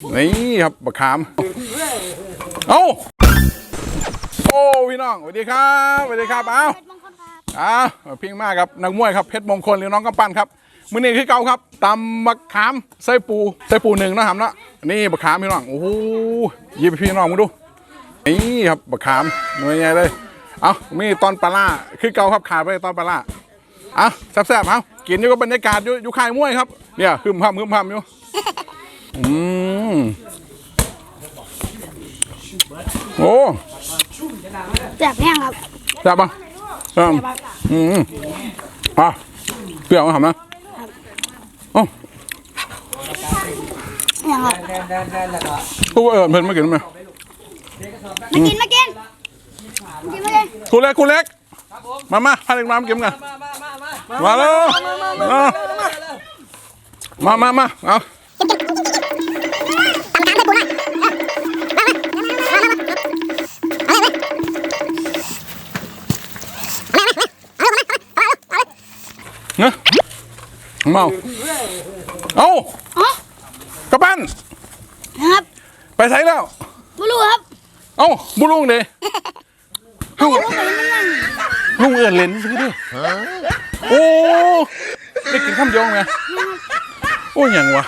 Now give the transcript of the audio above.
นี่ครับบักขาม เอ้า โอ้พี่น้องสวัสดีครับสวัสดีครับ เอ้าเอ้าวพิงมากครับนักมวยครับเพชรมงคลหรือน้องกำปั้นครับมื้อนี้คือเก่าครับตำบักขามไส้ปูไส้ปูหนึ่งนะครับเนาะนี่บักขามพี่น้องโอ้โหยิบพี่น้องมาดูนี่ครับบักขามหน่วยใหญ่เลยเอามีตอนปลาคือเก่าครับขาดไปตอนปลาเอาแซ่บๆเอากินอยู่กับบรรยากาศอยู่อยู่ค่ายมวยครับเนี่ยคึมพำคึมพำอยู่ อืมโอ้แซ่บแห้งครับแซ่บปะแซ่บอืมอะเปรี้ยวนะครับนะโอ้แห้งครับกูว่าเออเพิ่นมากินไหมมากินมากินมากินมากินกูเล็กกูเล็กมามาพาเด็กมามากินกันมาแล้วมามามาเอา เนาะเมาเอาอ๋อกระปั้นนะครับไปใส่แล้วไม่รู้ครับ เอ้าบุลุงเด้เอ้าไม่รู้เหมือนกันลุงเอื่นเลนซื้อดิโอ้ได้กินข้ามยองไหมโอ้ยอย่างวะ